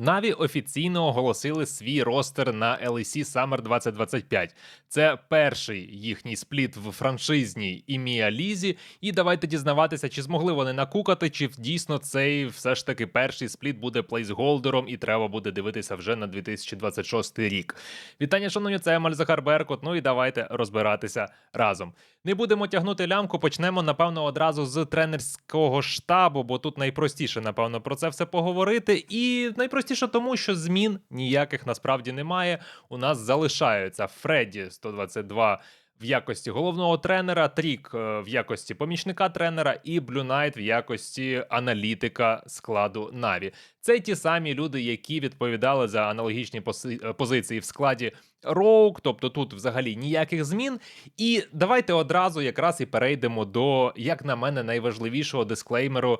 Наві офіційно оголосили свій ростер на LEC Summer 2025. Це перший їхній спліт в франшизній ім'я Лізі. І давайте дізнаватися, чи змогли вони накукати, чи дійсно цей все ж таки перший спліт буде плейсголдером, і треба буде дивитися вже на 2026 рік. Вітання, шановні, це Емаль Захар Беркут. Ну і давайте розбиратися разом. Не будемо тягнути лямку. Почнемо напевно одразу з тренерського штабу, бо тут найпростіше, напевно, про це все поговорити. І найпростіше тому, що змін ніяких насправді немає. У нас залишаються Фредді 122 в якості головного тренера, Трік е, в якості помічника тренера і Блюнайт в якості аналітика складу Наві. Це ті самі люди, які відповідали за аналогічні позиції в складі Роук, тобто тут взагалі ніяких змін. І давайте одразу якраз і перейдемо до, як на мене, найважливішого дисклеймеру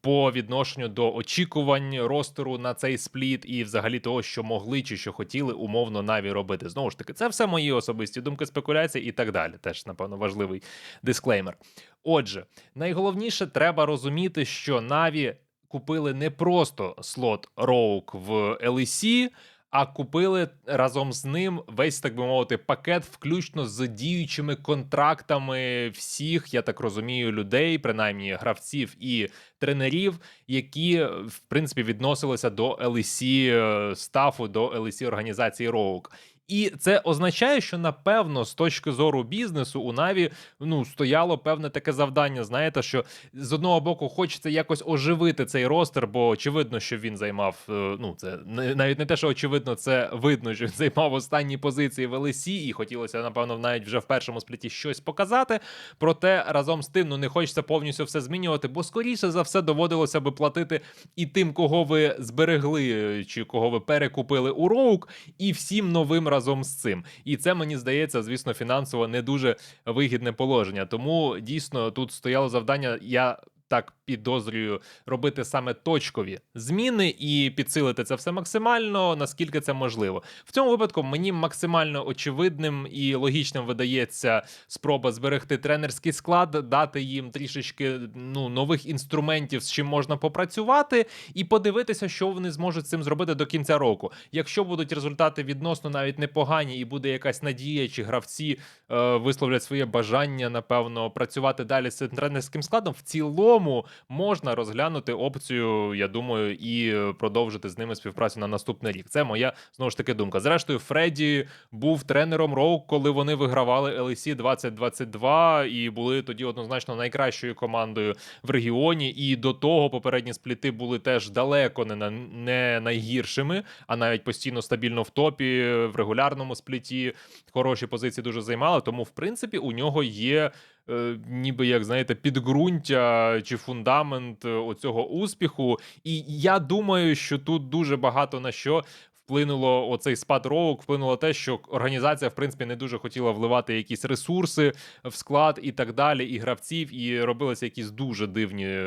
по відношенню до очікувань ростеру на цей спліт, і взагалі того, що могли чи що хотіли умовно Наві робити. Знову ж таки, це все мої особисті думки, спекуляції і так далі. Теж, напевно, важливий дисклеймер. Отже, найголовніше треба розуміти, що Наві купили не просто слот Роук в LEC, а купили разом з ним весь, так би мовити, пакет, включно з діючими контрактами всіх, я так розумію, людей, принаймні гравців і тренерів, які в принципі відносилися до LEC е, стафу, до LEC організації Роук. І це означає, що напевно, з точки зору бізнесу, у Наві ну стояло певне таке завдання. Знаєте, що з одного боку хочеться якось оживити цей ростер, бо очевидно, що він займав. е, Ну це навіть не те, що очевидно, це видно, що він займав останні позиції в ЛСІ, і хотілося, напевно, навіть вже в першому спліті щось показати. Проте разом з тим, ну не хочеться повністю все змінювати, бо скоріше за все доводилося би платити і тим, кого ви зберегли, чи кого ви перекупили у Роук, і всім новим разом з цим. І це мені здається, звісно, фінансово не дуже вигідне положення. Тому дійсно тут стояло завдання. Я так підозрюю робити саме точкові зміни і підсилити це все максимально, наскільки це можливо. В цьому випадку мені максимально очевидним і логічним видається спроба зберегти тренерський склад, дати їм трішечки ну нових інструментів, з чим можна попрацювати, і подивитися, що вони зможуть цим зробити до кінця року. Якщо будуть результати відносно навіть непогані, і буде якась надія, чи гравці е, висловлять своє бажання, напевно, працювати далі з цим тренерським складом, в цілому можна розглянути опцію, я думаю, і продовжити з ними співпрацю на наступний рік. Це моя знову ж таки думка. Зрештою, Фредді був тренером Роук, коли вони вигравали LEC 2022 і були тоді однозначно найкращою командою в регіоні. І до того попередні спліти були теж далеко не, на- не найгіршими, а навіть постійно стабільно в топі в регулярному спліті. Хороші позиції дуже займали. Тому, в принципі, у нього є. Е, Ніби як знаєте, підґрунтя чи фундамент е, оцього успіху, і я думаю, що тут дуже багато на що вплинуло оцей спад роук, вплинуло те, що організація, в принципі, не дуже хотіла вливати якісь ресурси в склад і так далі, і гравців, і робилися якісь дуже дивні, е,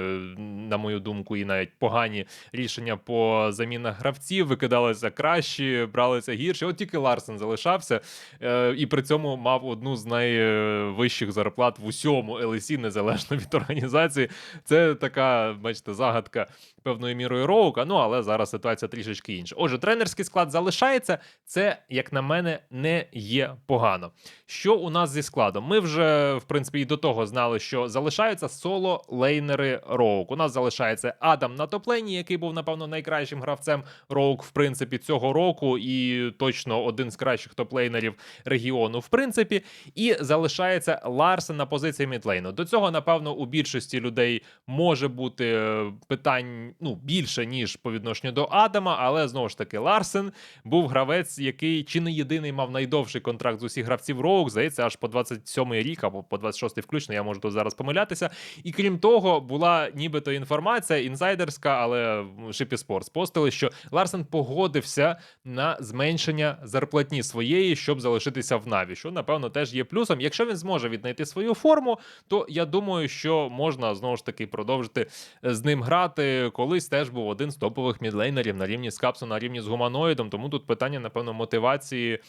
на мою думку, і навіть погані рішення по замінах гравців. Викидалися кращі, бралися гірші. От тільки Ларсен залишався, е, і при цьому мав одну з найвищих зарплат в усьому LEC, незалежно від організації. Це така, бачите, загадка певною мірою роука. Ну але зараз ситуація трішечки інша. Отже, тренерський склад залишається. Це, як на мене, не є погано. Що у нас зі складом? Ми вже, в принципі, і до того знали, що залишаються соло лейнери Роук. У нас залишається Адам на топлейні, який був, напевно, найкращим гравцем Роук, в принципі, цього року, і точно один з кращих топлейнерів регіону, в принципі. І залишається Ларсен на позиції мідлейну. До цього, напевно, у більшості людей може бути е, питань ну, більше, ніж по відношенню до Адама, але знову ж таки, Ларсен був гравець, який чи не єдиний мав найдовший контракт з усіх гравців Роук, здається, аж по 27 й рік або по 26 включно, я можу тут зараз помилятися. І крім того, була нібито інформація інсайдерська, але Шипі Спортс постили, що Ларсен погодився на зменшення зарплатні своєї, щоб залишитися в Наві. Що напевно теж є плюсом. Якщо він зможе віднайти свою форму, то я думаю, що можна знову ж таки продовжити з ним грати. Колись теж був один з топових мідлейнерів на рівні з Капсом, на рівні з гуманоїдом. Тому тут питання, напевно, мотивації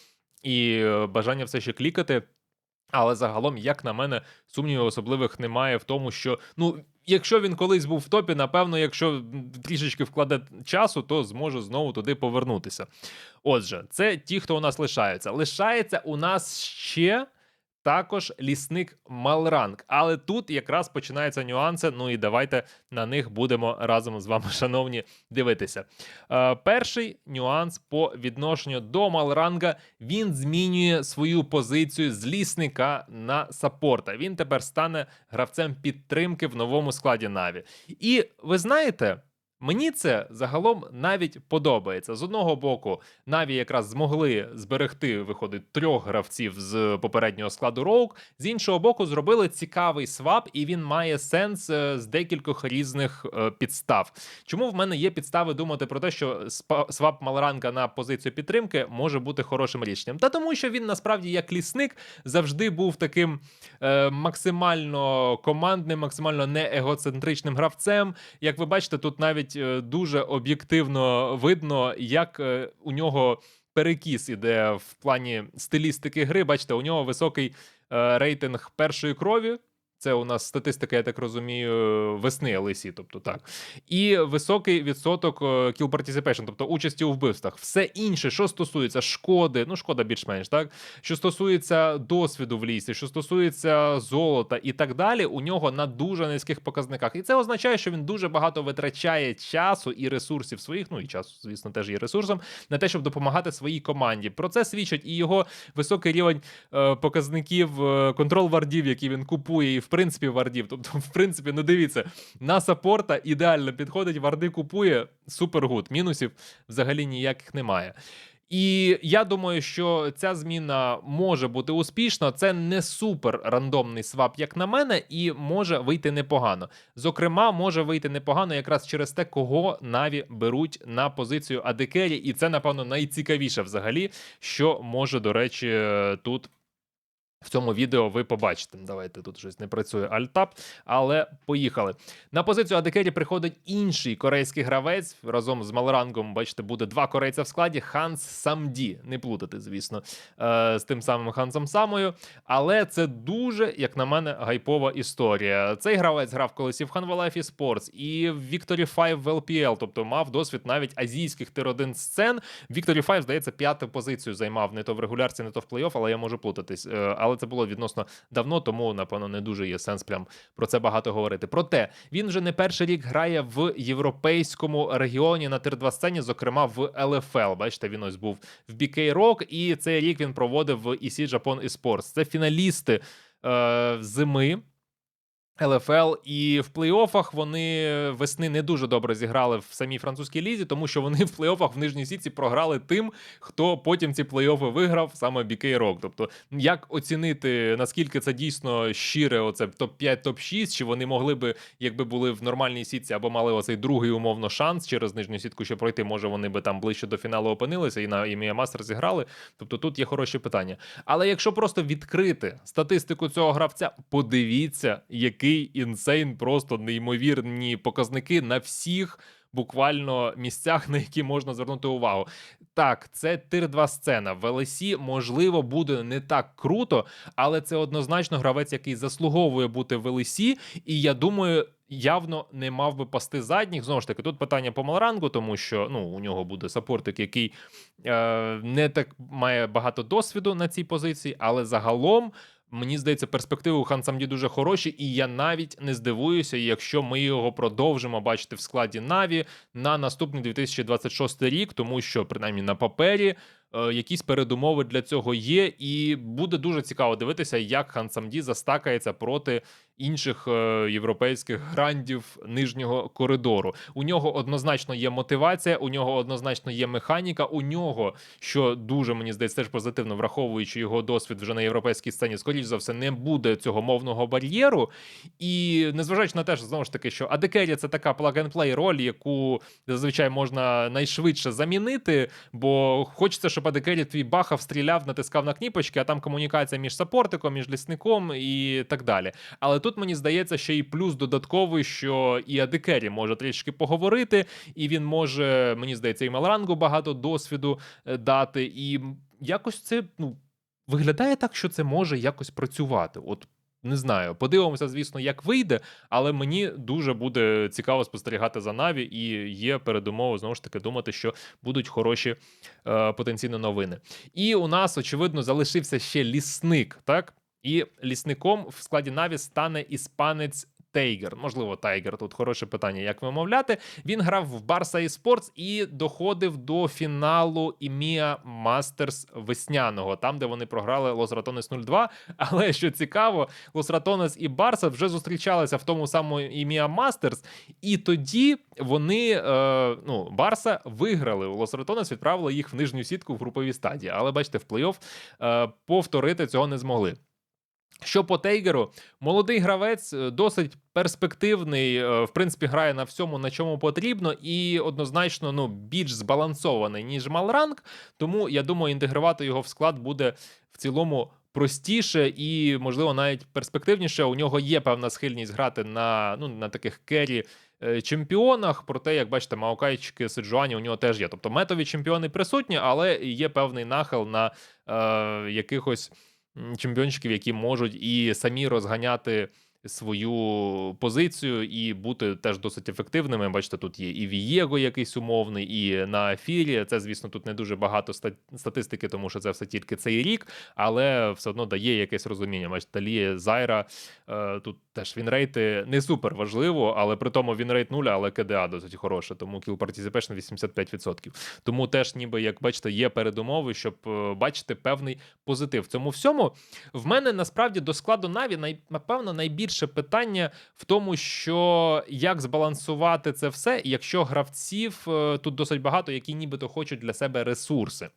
і е, бажання все ще клікати. Але загалом, як на мене, сумнівів особливих немає в тому, що ну якщо він колись був в топі, напевно, якщо трішечки вкладе часу, то зможе знову туди повернутися. Отже, це ті, хто у нас лишаються. Лишається у нас ще. Також лісник Малранг, але тут якраз починаються нюанси. Ну і давайте на них будемо разом з вами, шановні, дивитися. Е, перший нюанс по відношенню до Малранга він змінює свою позицію з лісника на саппорта. Він тепер стане гравцем підтримки в новому складі Наві. І ви знаєте. Мені це загалом навіть подобається. З одного боку, Наві якраз змогли зберегти, виходить, трьох гравців з попереднього складу Роук. З іншого боку, зробили цікавий свап, і він має сенс е, з декількох різних е, підстав. Чому в мене є підстави думати про те, що свап Малранка на позицію підтримки може бути хорошим рішенням? Та тому, що він насправді як лісник завжди був таким е, максимально командним, максимально неегоцентричним гравцем. Як ви бачите, тут навіть е, дуже об'єктивно видно, як е, у нього перекіс іде в плані стилістики гри. Бачите, у нього високий е, рейтинг першої крові. Це у нас статистика, я так розумію, весни LEC, тобто так. І високий відсоток е, kill participation, тобто участі у вбивствах. Все інше, що стосується шкоди, ну шкода більш-менш, так що стосується досвіду в лісі, що стосується золота і так далі, у нього на дуже низьких показниках. І це означає, що він дуже багато витрачає часу і ресурсів своїх, ну і часу, звісно, теж є ресурсом, на те, щоб допомагати своїй команді. Про це свідчить і його високий рівень е, показників е, контрол вардів, які він купує, і в принципі вардів. Тобто, в принципі, ну дивіться, на саппорта ідеально підходить, варди купує супергуд. Мінусів взагалі ніяких немає. І я думаю, що ця зміна може бути успішна. Це не супер рандомний свап, як на мене, і може вийти непогано. Зокрема, може вийти непогано якраз через те, кого Наві беруть на позицію Адекері, і це, напевно, найцікавіше взагалі, що може, до речі, тут. В цьому відео ви побачите. Давайте тут щось не працює альтап, але поїхали. На позицію Адекері приходить інший корейський гравець разом з Малрангом. Бачите, буде два корейця в складі. Ханс Самді. Не плутати, звісно, е, з тим самим Хансом Самою. Але це дуже, як на мене, гайпова історія. Цей гравець грав колись і в Life Esports, і в Victory 5 в LPL, тобто мав досвід навіть азійських тир-1 сцен. Victory 5, здається, п'яту позицію займав не то в регулярці, не то в плей-офф, але я можу плутатись. Е, Але це було відносно давно, тому напевно не дуже є сенс прям про це багато говорити. Проте він вже не перший рік грає в європейському регіоні на тир 2 сцені, зокрема в LFL. Бачите, він ось був в BK Rock, і цей рік він проводив в EC Japan Esports. Це фіналісти е, зими. ЛФЛ і в плей-офах вони весни не дуже добре зіграли в самій французькій лізі, тому що вони в плей-офах в нижній сітці програли тим, хто потім ці плей-офи виграв, саме BK Rock. Тобто, як оцінити наскільки це дійсно щире, оце топ-5, топ-6, чи вони могли би, якби були в нормальній сітці або мали оцей другий умовно шанс через нижню сітку, ще пройти, може вони би там ближче до фіналу опинилися і на ім'я Мастер зіграли. Тобто тут є хороші питання. Але якщо просто відкрити статистику цього гравця, подивіться, який інсейн, просто неймовірні показники на всіх. Буквально місцях, на які можна звернути увагу. Так, це тир 2 сцена. В LSE, можливо, буде не так круто, але це однозначно гравець, який заслуговує бути в LSE, і я думаю. Явно не мав би пасти задніх. Знову ж таки, тут питання по Малрангу, тому що ну у нього буде саппортик, який е, не так має багато досвіду на цій позиції, але загалом Мені здається, перспективи у Хансамді дуже хороші, і я навіть не здивуюся, якщо ми його продовжимо бачити в складі Наві на наступний 2026 рік, тому що принаймні на папері. Е, Якісь передумови для цього є, і буде дуже цікаво дивитися, як Хан Самді застакається проти інших е, європейських грандів нижнього коридору. У нього однозначно є мотивація, у нього однозначно є механіка. У нього, що дуже мені здається, теж позитивно, враховуючи його досвід вже на європейській сцені, скоріш за все, не буде цього мовного бар'єру. І незважаючи на те, що знову ж таки, що Адекері це така plug-and-play роль, яку зазвичай можна найшвидше замінити, бо хочеться, щоб Адекері твій бахав, стріляв, натискав на кніпочки, а там комунікація між сапортиком, між лісником і так далі. Але тут мені здається, ще й плюс додатковий, що і Адекері може трішки поговорити, і він може, мені здається, і Малрангу багато досвіду е, дати. І якось це ну, виглядає так, що це може якось працювати. От Не знаю, подивимося, звісно, як вийде, але мені дуже буде цікаво спостерігати за Наві, і є передумови знову ж таки думати, що будуть хороші е, потенційно новини. І у нас, очевидно, залишився ще лісник, так? І лісником в складі Наві стане іспанець Тейгер. Можливо, Тайгер. Тут хороше питання, як вимовляти. Він грав в Барса eSports і доходив до фіналу імія Мастерс весняного, там, де вони програли Лос Ратонес 0-2. Але що цікаво, Лос Ратонес і Барса вже зустрічалися в тому самому імія Мастерс, і тоді вони е, ну, Барса виграли у Лос Ратонес, відправили їх в нижню сітку в груповій стадії. Але бачите, в плей-офф е, повторити цього не змогли. Що по Тейгеру, молодий гравець е, досить перспективний, е, в принципі, грає на всьому, на чому потрібно, і однозначно ну, більш збалансований, ніж Малранг. Тому я думаю, інтегрувати його в склад буде в цілому. Простіше і, можливо, навіть перспективніше. У нього є певна схильність грати на ну, на таких кері е, чемпіонах. Проте, як бачите, Маокайчики Сиджуані у нього теж є. Тобто метові чемпіони присутні, але є певний нахил на е, якихось чемпіончиків, які можуть і самі розганяти свою позицію і бути теж досить ефективними. Бачите, тут є і Вієго якийсь умовний, і на ефірі. Це, звісно, тут не дуже багато ста- статистики, тому що це все тільки цей рік, але все одно дає якесь розуміння. Бачите, Лія Зайра е, тут теж вінрейти не супер важливо, але при тому вінрейт 0, але КДА досить хороше, тому kill participation 85%. Тому теж, ніби як бачите, є передумови, щоб е, бачити певний позитив. Цьому всьому в мене насправді до складу Наві напевно найбільше питання в тому, що як збалансувати це все, якщо гравців е, тут досить багато, які нібито хочуть для себе ресурси.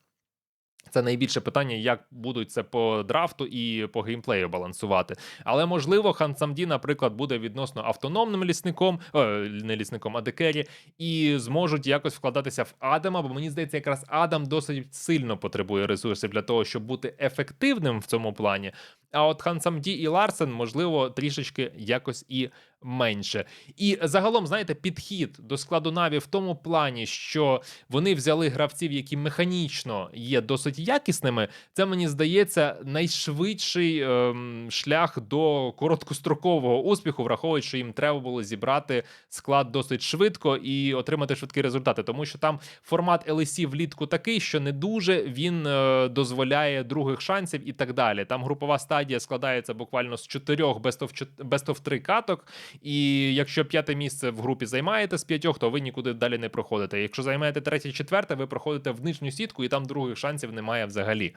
Це найбільше питання, як будуть це по драфту і по геймплею балансувати. Але можливо, Хан Самді, наприклад, буде відносно автономним лісником, о, не лісником, а декері, і зможуть якось вкладатися в Адама. Бо мені здається, якраз Адам досить сильно потребує ресурсів для того, щоб бути ефективним в цьому плані. А от Хан Самді і Ларсен, можливо, трішечки якось і менше. І загалом, знаєте, підхід до складу Наві в тому плані, що вони взяли гравців, які механічно є досить якісними. Це мені здається найшвидший ем, шлях до короткострокового успіху, враховуючи, що їм треба було зібрати склад досить швидко і отримати швидкі результати, тому що там формат LEC влітку такий, що не дуже він е, дозволяє других шансів і так далі. Там групова стадія складається буквально з чотирьох best of 3 каток. І якщо п'яте місце в групі займаєте з п'ятьох, то ви нікуди далі не проходите. Якщо займаєте третє, четверте, ви проходите в нижню сітку, і там других шансів немає взагалі.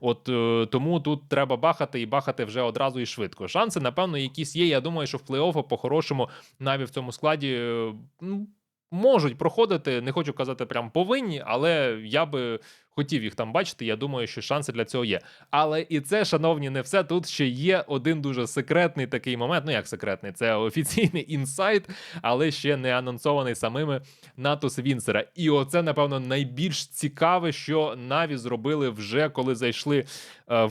От е, тому тут треба бахати і бахати вже одразу і швидко. Шанси, напевно, якісь є. Я думаю, що в плей-оффу по-хорошому навіть в цьому складі. ну, Можуть проходити, не хочу казати, прям повинні, але я би хотів їх там бачити. Я думаю, що шанси для цього є. Але і це, шановні, не все. Тут ще є один дуже секретний такий момент. Ну як секретний, це офіційний інсайт, але ще не анонсований самими Натус Вінсера. І оце, напевно, найбільш цікаве, що Наві зробили вже коли зайшли е,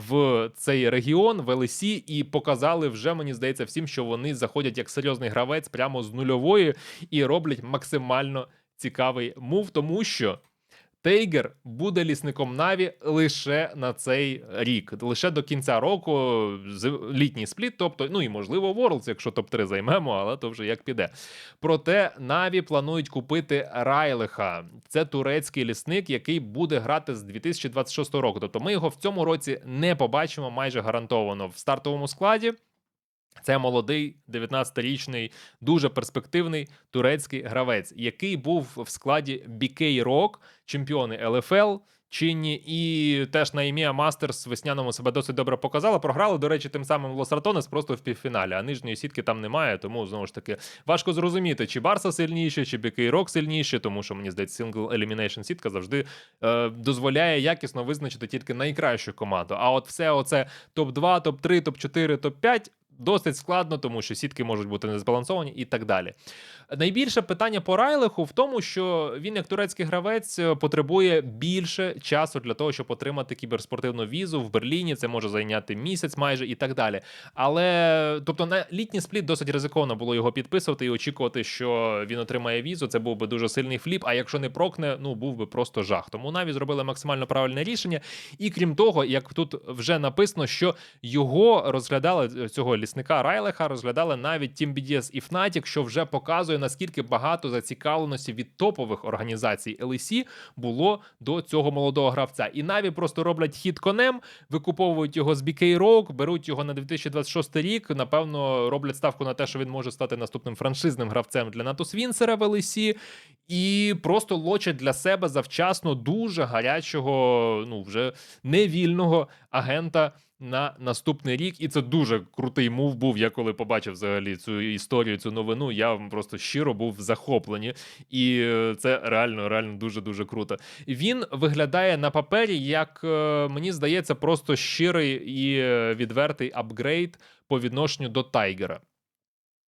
в цей регіон в ЛСі і показали вже, мені здається, всім, що вони заходять як серйозний гравець прямо з нульової і роблять максимально цікавий мув, тому що. Тейгер буде лісником Наві лише на цей рік, лише до кінця року, з- літній спліт, тобто, ну і можливо, Worlds, якщо топ-3 займемо, але то вже як піде. Проте Наві планують купити Райлиха. Це турецький лісник, який буде грати з 2026 року. Тобто ми його в цьому році не побачимо майже гарантовано в стартовому складі. Це молодий 19-річний, дуже перспективний турецький гравець, який був в складі BK Rock, чемпіони ЛФЛ. Чинні і теж на ім'я Мастерс весняному себе досить добре показали. Програли, до речі, тим самим Лос Ратонес просто в півфіналі, а нижньої сітки там немає. Тому знову ж таки важко зрозуміти, чи Барса сильніше, чи BK Rock сильніше, тому що мені здається, Single Elimination сітка завжди е, дозволяє якісно визначити тільки найкращу команду. А от все оце топ-2, топ-3, топ-4, топ-5 досить складно, тому що сітки можуть бути незбалансовані і так далі. Найбільше питання по Райлиху в тому, що він, як турецький гравець, е, потребує більше часу для того, щоб отримати кіберспортивну візу в Берліні. Це може зайняти місяць майже і так далі. Але тобто на літній спліт досить ризиковано було його підписувати і очікувати, що він отримає візу. Це був би дуже сильний фліп. А якщо не прокне, ну був би просто жах. Тому Наві зробили максимально правильне рішення. І крім того, як тут вже написано, що його розглядали цього лісника Райлеха, розглядали навіть Team BDS і Fnatic, що вже показує наскільки багато зацікавленості від топових організацій LEC було до цього молодого гравця. І Наві просто роблять хід конем, викуповують його з BK Rogue, беруть його на 2026 рік. Напевно, роблять ставку на те, що він може стати наступним франшизним гравцем для Натус Вінсера в LEC. І просто лочать для себе завчасно дуже гарячого, ну вже невільного агента на наступний рік. І це дуже крутий мув був. Я коли побачив взагалі цю історію, цю новину, я просто щиро був захоплені, І е, це реально, реально дуже дуже круто. Він виглядає на папері, як е, мені здається, просто щирий і е, відвертий апгрейд по відношенню до Тайгера.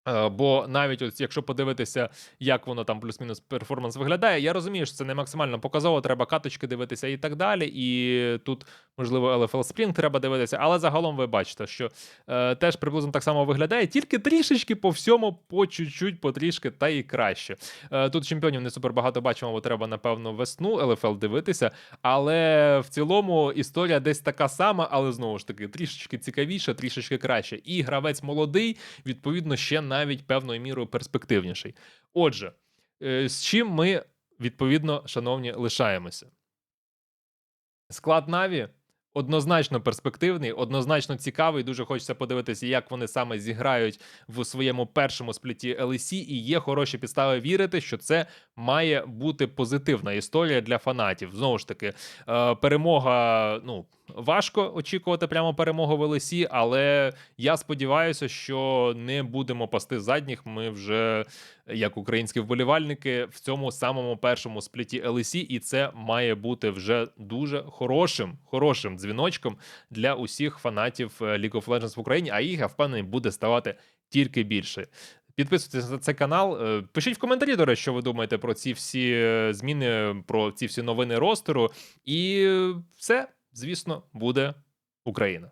Е, Бо навіть ось якщо подивитися, як воно там плюс-мінус перформанс виглядає, я розумію, що це не максимально показово, треба каточки дивитися і так далі. І тут, можливо, LFL Spring треба дивитися, але загалом ви бачите, що е, теж приблизно так само виглядає, тільки трішечки по всьому, по чуть-чуть, потрішки, та і краще. Е, тут чемпіонів не супер багато бачимо, бо треба, напевно, весну LFL дивитися. Але в цілому історія десь така сама, але знову ж таки, трішечки цікавіше, трішечки краще. І гравець молодий, відповідно, ще навіть певною мірою перспективніший. Отже, е, з чим ми, відповідно, шановні, лишаємося? Склад Наві однозначно перспективний, однозначно цікавий. Дуже хочеться подивитися, як вони саме зіграють в своєму першому спліті LEC, і є хороші підстави вірити, що це має бути позитивна історія для фанатів. Знову ж таки, е, перемога, ну. Важко очікувати прямо перемогу в LEC, але я сподіваюся, що не будемо пасти задніх. Ми вже, як українські вболівальники, в цьому самому першому спліті LEC, і це має бути вже дуже хорошим, хорошим дзвіночком для усіх фанатів е, League of Legends в Україні. А їх я впевнений буде ставати тільки більше. Підписуйтесь на цей канал. Е, Пишіть в коментарі, до речі, що ви думаєте про ці всі е, зміни, про ці всі новини ростеру. І все, звісно, буде Україна.